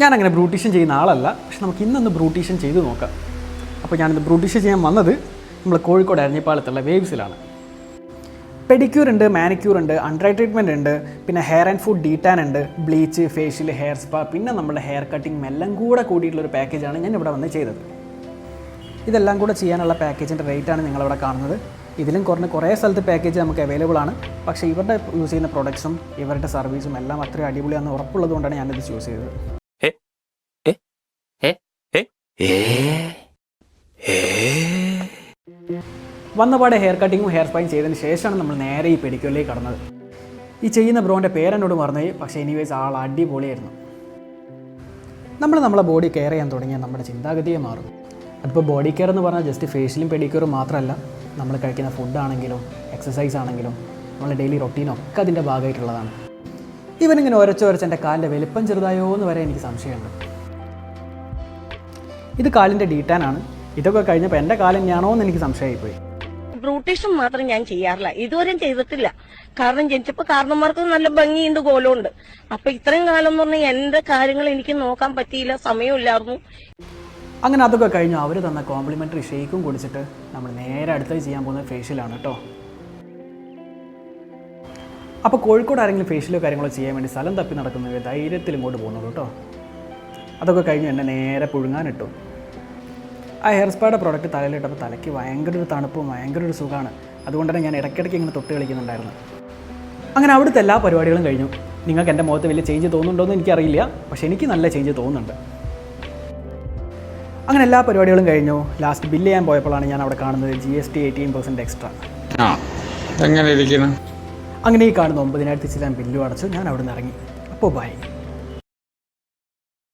ഞാനങ്ങനെ ബ്രൂട്ടീഷ്യൻ ചെയ്യുന്ന ആളല്ല പക്ഷെ നമുക്ക് ഇന്നൊന്ന് ബ്രൂട്ടീഷ്യൻ ചെയ്ത് നോക്കാം. അപ്പോൾ ഞാനിന്ന് ബ്രൂട്ടീഷ്യൻ ചെയ്യാൻ വന്നത് നമ്മൾ കോഴിക്കോട് അരഞ്ഞിപ്പാലത്തുള്ള വേവ്സിലാണ്. പെഡിക്യൂർ ഉണ്ട് മാനിക്യൂർ ഉണ്ട് അണ്ടർ ട്രീറ്റ്മെന്റ് ഉണ്ട് പിന്നെ ഹെയർ ആൻഡ് ഫുഡ് ഡീറ്റാൻ ഉണ്ട് ബ്ലീച്ച് ഫേഷ്യൽ ഹെയർ സ്പാ പിന്നെ നമ്മുടെ ഹെയർ കട്ടിംഗ് എല്ലാം കൂടെ കൂടിയിട്ടുള്ളൊരു പാക്കേജാണ് ഞാൻ ഇവിടെ വന്ന് ചെയ്തത്. ഇതെല്ലാം കൂടെ ചെയ്യാനുള്ള പാക്കേജിന്റെ റേറ്റാണ് നിങ്ങളവിടെ കാണുന്നത്. ഇതിലും കുറഞ്ഞ കുറേ സ്ഥലത്ത് പാക്കേജ് നമുക്ക് അവൈലബിൾ ആണ്. പക്ഷേ ഇവരുടെ യൂസ് ചെയ്യുന്ന പ്രൊഡക്ട്സും ഇവരുടെ സർവീസും എല്ലാം അത്രയും അടിപൊളിയാണെന്ന് ഉറപ്പുള്ളത് കൊണ്ടാണ് ഞാനിത് ചൂസ് ചെയ്തത്. വന്നപാടെ ഹെയർ കട്ടിങ്ങും ഹെയർ സ്പൈൻ ചെയ്തതിന് ശേഷമാണ് നമ്മൾ നേരെ ഈ പെഡിക്യൂറിലേക്ക് കടന്നത്. ഈ ചെയ്യുന്ന ബ്രോന്റെ പേരെന്നോട് പറഞ്ഞു പക്ഷേ എനിവേസ് ആൾ അടിപൊളിയായിരുന്നു. നമ്മൾ നമ്മളെ ബോഡി കെയർ ചെയ്യാൻ തുടങ്ങിയാൽ നമ്മുടെ ചിന്താഗതിയെ മാറും. അതിപ്പോൾ ബോഡി കെയർ എന്ന് പറഞ്ഞാൽ ജസ്റ്റ് ഫേഷ്യലും പെഡിക്യൂറും മാത്രമല്ല നമ്മൾ കഴിക്കുന്ന ഫുഡാണെങ്കിലും എക്സസൈസ് ആണെങ്കിലും നമ്മളെ ഡെയിലി റൊട്ടീനൊക്കെ അതിന്റെ ഭാഗമായിട്ടുള്ളതാണ്. ഇവനിങ്ങനെ ഒരച്ചൊരച്ച് എന്റെ കാലിന്റെ വലിപ്പം ചെറുതായോ എന്ന് വരെ എനിക്ക് സംശയമുണ്ട്. ഇത് കാലിന്റെ ഡീറ്റാനാണ് ഇതൊക്കെ കഴിഞ്ഞപ്പോൾ എന്റെ കാലം തന്നെയാണോ എന്ന് എനിക്ക് സംശയമായിപ്പോയി. ബ്രൂട്ടീഷൻ മാത്രം ഞാൻ ചെയ്യാറില്ല. ഇതുവരെ ചെയ്തിട്ടില്ല. കാരണം ജനിച്ചപ്പോ കാരണന്മാർക്ക് നല്ല ഭംഗിയുണ്ട് കോലമുണ്ട് അപ്പൊ ഇത്രയും കാലം എന്ന് പറഞ്ഞാൽ എന്റെ കാര്യങ്ങൾ എനിക്ക് നോക്കാൻ പറ്റിയില്ല സമയമില്ലായിരുന്നു. അങ്ങനെ അതൊക്കെ കഴിഞ്ഞു. അവർ തന്ന കോംപ്ലിമെന്ററി ഷേക്കും കുടിച്ചിട്ട് നമ്മൾ നേരെ അടുത്തത് ചെയ്യാൻ പോകുന്നത് ഫേഷ്യലാണ് കേട്ടോ അപ്പോൾ കോഴിക്കോട് ആരെങ്കിലും ഫേഷ്യലോ കാര്യങ്ങളോ ചെയ്യാൻ വേണ്ടി സ്ഥലം തപ്പി നടക്കുന്നവർ ധൈര്യത്തിൽ ഇങ്ങോട്ട് പോകുന്നുള്ളൂ കേട്ടോ അതൊക്കെ കഴിഞ്ഞ് എന്നെ നേരെ പുഴുങ്ങാനിട്ടു ആ ഹെയർ സ്പായുടെ പ്രോഡക്റ്റ് തലയിലിട്ടപ്പോൾ തലയ്ക്ക് ഭയങ്കര ഒരു തണുപ്പും ഭയങ്കര ഒരു സുഖമാണ് അതുകൊണ്ട് തന്നെ ഞാൻ ഇടയ്ക്കിടയ്ക്ക് ഇങ്ങനെ തൊട്ട് കളിക്കുന്നുണ്ടായിരുന്നു. അങ്ങനെ അവിടുത്തെ എല്ലാ പരിപാടികളും കഴിഞ്ഞു. നിങ്ങൾക്ക് എന്റെ മുഖത്ത് വലിയ ചേഞ്ച് തോന്നുന്നുണ്ടോ എന്ന് എനിക്കറിയില്ല. പക്ഷേ എനിക്ക് നല്ല ചേഞ്ച് തോന്നുന്നുണ്ട്. അങ്ങനെ എല്ലാ പരിപാടികളും കഴിഞ്ഞു. ലാസ്റ്റ് ബില്ല് ചെയ്യാൻ പോയപ്പോഴാണ് ഞാൻ അവിടെ കാണുന്നത് G S T eighteen percent extra എങ്ങനെ ഇരിക്കുന്നു? അങ്ങനെ ഈ കാണുന്ന ഒമ്പതിനായിരത്തി ചില്ലാൻ ബില്ലും അടച്ചു. ഞാൻ അവിടെ നിന്ന് ഇറങ്ങി. അപ്പോൾ ബൈ